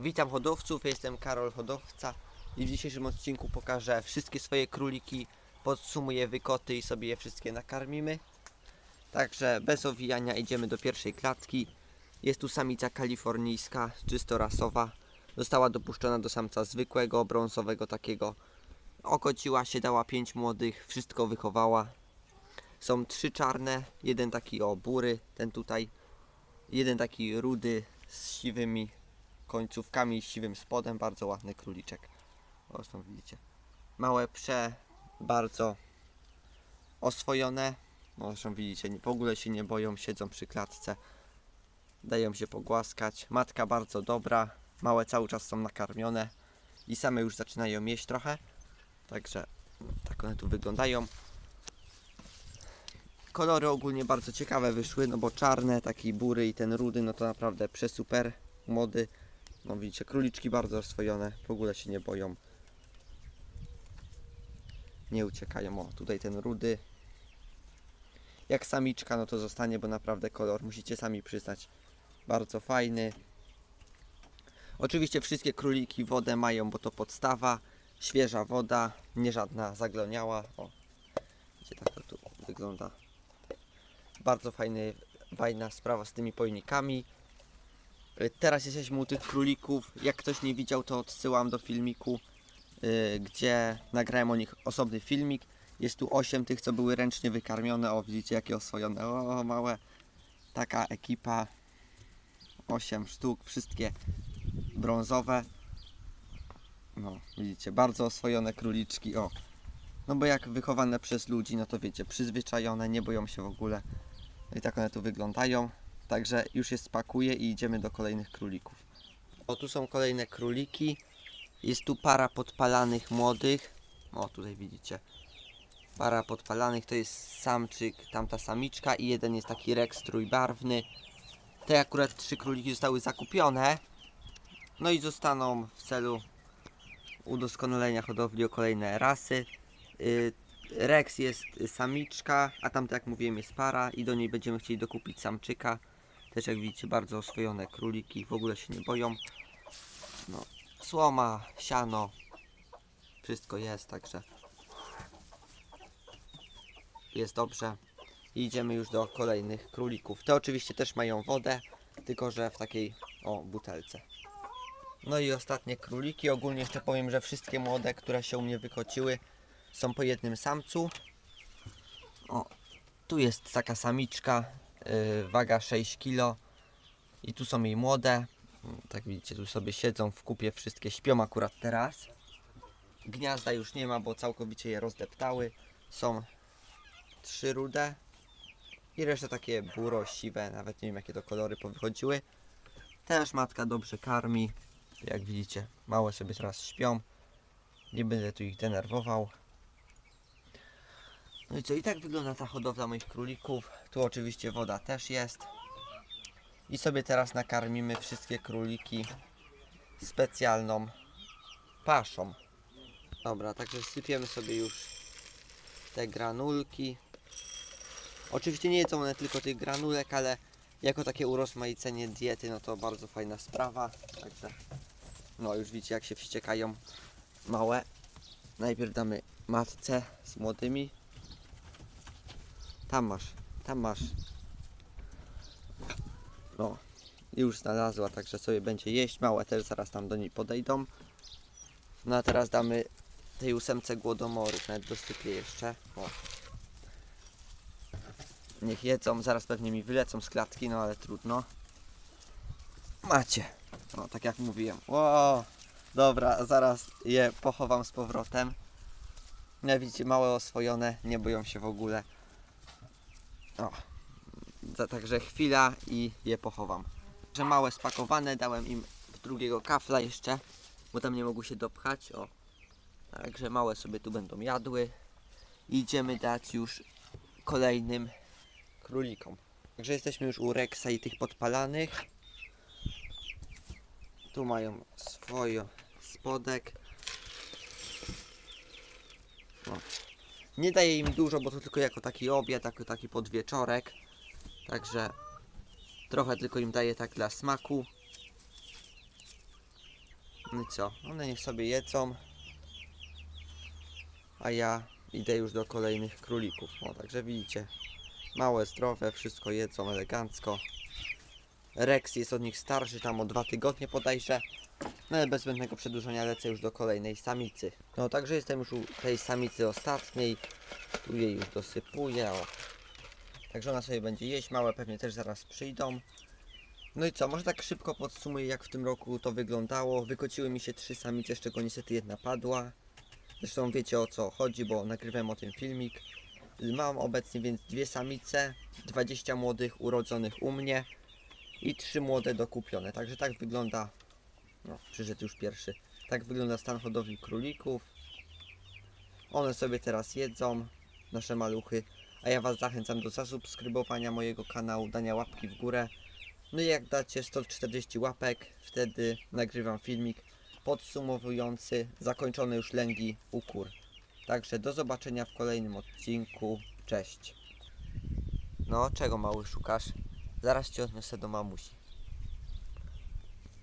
Witam hodowców, jestem Karol Hodowca i w dzisiejszym odcinku pokażę wszystkie swoje króliki, podsumuję wykoty i sobie je wszystkie nakarmimy. Także bez owijania idziemy do pierwszej klatki. Jest tu samica kalifornijska, czysto rasowa. Została dopuszczona do samca zwykłego, brązowego takiego. Okociła się, dała pięć młodych, wszystko wychowała. Są trzy czarne, jeden taki o bury, ten tutaj, jeden taki rudy z siwymi końcówkami i siwym spodem, bardzo ładny króliczek. Zresztą widzicie. Małe prze, bardzo oswojone. No, zresztą widzicie, w ogóle się nie boją, siedzą przy klatce. Dają się pogłaskać. Matka bardzo dobra. Małe cały czas są nakarmione i same już zaczynają jeść trochę. Także tak one tu wyglądają. Kolory ogólnie bardzo ciekawe wyszły, no bo czarne, taki bury i ten rudy, no to naprawdę przesuper młody. No widzicie, króliczki bardzo oswojone, w ogóle się nie boją. Nie uciekają. O, tutaj ten rudy. Jak samiczka, no to zostanie, bo naprawdę kolor, musicie sami przyznać, bardzo fajny. Oczywiście wszystkie króliki wodę mają, bo to podstawa. Świeża woda, nie żadna zagloniała. O, widzicie, tak to tu wygląda. Bardzo fajny, fajna sprawa z tymi pojnikami. Y, Teraz jesteśmy u tych królików. Jak ktoś nie widział, to odsyłam do filmiku, y, gdzie nagrałem o nich osobny filmik. Jest tu 8 tych, co były ręcznie wykarmione. O, widzicie, jakie oswojone. O, małe. Taka ekipa. 8 sztuk, wszystkie brązowe. No, widzicie, bardzo oswojone króliczki. O, no bo jak wychowane przez ludzi, no to wiecie, przyzwyczajone, nie boją się w ogóle. No i tak one tu wyglądają. Także już je spakuję i idziemy do kolejnych królików. O, tu są kolejne króliki. Jest tu para podpalanych młodych. O, tutaj widzicie. Para podpalanych to jest samczyk, tamta samiczka i jeden jest taki rex trójbarwny. Te akurat trzy króliki zostały zakupione. No i zostaną w celu udoskonalenia hodowli o kolejne rasy. Y, Rex jest samiczka, a tamta jak mówiłem jest para i do niej będziemy chcieli dokupić samczyka. Też jak widzicie bardzo oswojone króliki, w ogóle się nie boją. No, słoma, siano, wszystko jest, także jest dobrze. I idziemy już do kolejnych królików. Te oczywiście też mają wodę, tylko że w takiej o butelce. No i ostatnie króliki. Ogólnie jeszcze powiem, że wszystkie młode, które się u mnie wykociły, są po jednym samcu. O, tu jest taka samiczka, waga 6 kg. I tu są jej młode. Mm, Tak widzicie, tu sobie siedzą w kupie, wszystkie śpią akurat teraz. Gniazda już nie ma, bo całkowicie je rozdeptały. Są trzy rude i reszta takie buro, siwe, nawet nie wiem jakie to kolory powychodziły. Też matka dobrze karmi. Jak widzicie, małe sobie teraz śpią. Nie będę tu ich denerwował. No i co, i tak wygląda ta hodowla moich królików. Tu oczywiście woda też jest. I sobie teraz nakarmimy wszystkie króliki specjalną paszą. Dobra, także sypiemy sobie już te granulki. Oczywiście nie jedzą one tylko tych granulek, ale jako takie urozmaicenie diety, no to bardzo fajna sprawa. Także, no już widzicie jak się wściekają małe. Najpierw damy matce z młodymi. Tam masz, tam masz. No, już znalazła, także sobie będzie jeść. Małe też zaraz tam do niej podejdą. No a teraz damy tej ósemce głodomorów, nawet dosypię jeszcze. O. Niech jedzą, zaraz pewnie mi wylecą z klatki, no ale trudno. Macie. No, tak jak mówiłem. Ło, dobra, zaraz je pochowam z powrotem. No widzicie, małe oswojone, nie boją się w ogóle. O, za, także chwila i je pochowam. Że małe spakowane, dałem im drugiego kafla jeszcze, bo tam nie mogły się dopchać. O, także małe sobie tu będą jadły. Idziemy dać już kolejnym królikom. Także jesteśmy już u Rexa i tych podpalanych. Tu mają swoje spodek. O. Nie daję im dużo, bo to tylko jako taki obiad, jako taki podwieczorek. Także trochę tylko im daję tak dla smaku. No i co? One niech sobie jedzą. A ja idę już do kolejnych królików. O, także widzicie. Małe, zdrowe, wszystko jedzą elegancko. Rex jest od nich starszy, tam o dwa tygodnie podajże. No ale bez zbędnego przedłużenia lecę już do kolejnej samicy. No także jestem już u tej samicy ostatniej. Tu jej już dosypuję. O. Także ona sobie będzie jeść. Małe pewnie też zaraz przyjdą. No i co, może tak szybko podsumuję jak w tym roku to wyglądało. Wykociły mi się trzy samice, z czego niestety jedna padła. Zresztą wiecie o co chodzi, bo nagrywałem o tym filmik. Mam obecnie więc dwie samice, 20 młodych urodzonych u mnie i trzy młode dokupione. Także tak wygląda, no przyszedł już pierwszy, tak wygląda stan hodowli królików. One sobie teraz jedzą, nasze maluchy, a ja Was zachęcam do zasubskrybowania mojego kanału, dania łapki w górę. No i jak dacie 140 łapek, wtedy nagrywam filmik podsumowujący zakończone już lęgi u kur. Także do zobaczenia w kolejnym odcinku. Cześć. No, czego mały szukasz? Zaraz cię odniosę do mamusi.